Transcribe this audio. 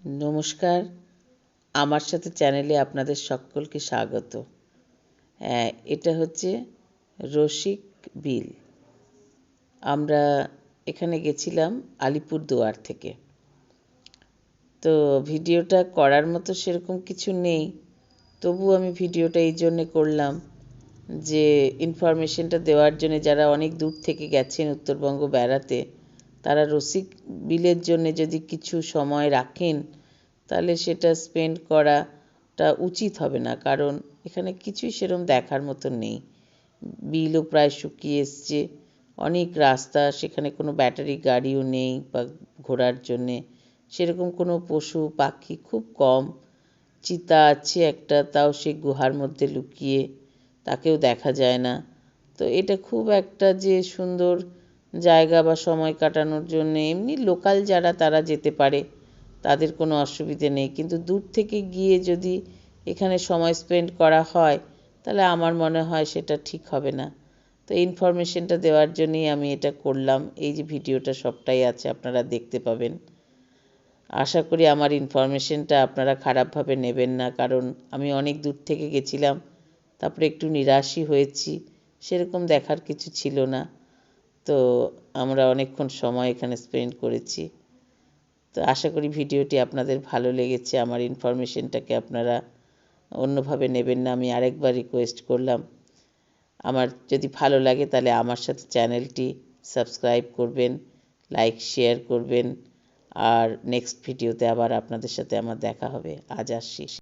নমস্কার। আমার সাথে চ্যানেলে আপনাদের সকলকে স্বাগত। হ্যাঁ এটা হচ্ছে রসিক বিল। আমরা এখানে গেছিলাম আলিপুরদুয়ার থেকে। তো ভিডিওটা করার মতো সেরকম কিছু নেই। তবু আমি ভিডিওটা এই জন্যে করলাম যে ইনফরমেশনটা দেওয়ার জন্য যারা অনেক দূর থেকে গেছেন উত্তরবঙ্গ বেড়াতে তারা রসিক বিলের জন্য যদি কিছু সময় রাখেন, তাহলে সেটা স্পেন্ড করাটা উচিত হবে না। কারণ এখানে কিছুই সেরম দেখার মতো নেই। বিলও প্রায় শুকিয়ে এসছে। অনেক রাস্তা, সেখানে কোনো ব্যাটারি গাড়িও নেই বা ঘোরার জন্যে। সেরকম কোনো পশু, পাখি খুব কম। চিতা আছে একটা, তাও সে গুহার মধ্যে লুকিয়ে, তাকেও দেখা যায় না। তো এটা খুব একটা যে সুন্দর জায়গা বা সময় কাটানোর জন্য এমনি লোকাল যারা তারা যেতে পারে, তাদের কোনো অসুবিধে নেই। কিন্তু দূর থেকে গিয়ে যদি এখানে সময় স্পেন্ড করা হয়, তাহলে আমার মনে হয় সেটা ঠিক হবে না। তো ইনফরমেশনটা দেওয়ার জন্যই আমি এটা করলাম। এই যে ভিডিওটা সবটাই আছে, আপনারা দেখতে পাবেন। আশা করি আমার ইনফরমেশনটা আপনারা খারাপভাবে নেবেন না, কারণ আমি অনেক দূর থেকে গেছিলাম, তারপরে একটু নিরাশই হয়েছি, সেরকম দেখার কিছু ছিল না। তো আমরা অনেকক্ষণ সময় এখানে স্পেন্ড করেছি। তো আশা করি ভিডিওটি আপনাদের ভালো লেগেছে, আমার ইনফরমেশনটাকে আপনারা অন্যভাবে নেবেন না, আমি আরেকবার রিকোয়েস্ট করলাম। আমার যদি ভালো লাগে তাহলে আমার সাথে চ্যানেলটি সাবস্ক্রাইব করবেন লাইক শেয়ার করবেন, আর নেক্সট ভিডিওতে আবার আপনাদের সাথে আমার দেখা হবে। আজ আসছি।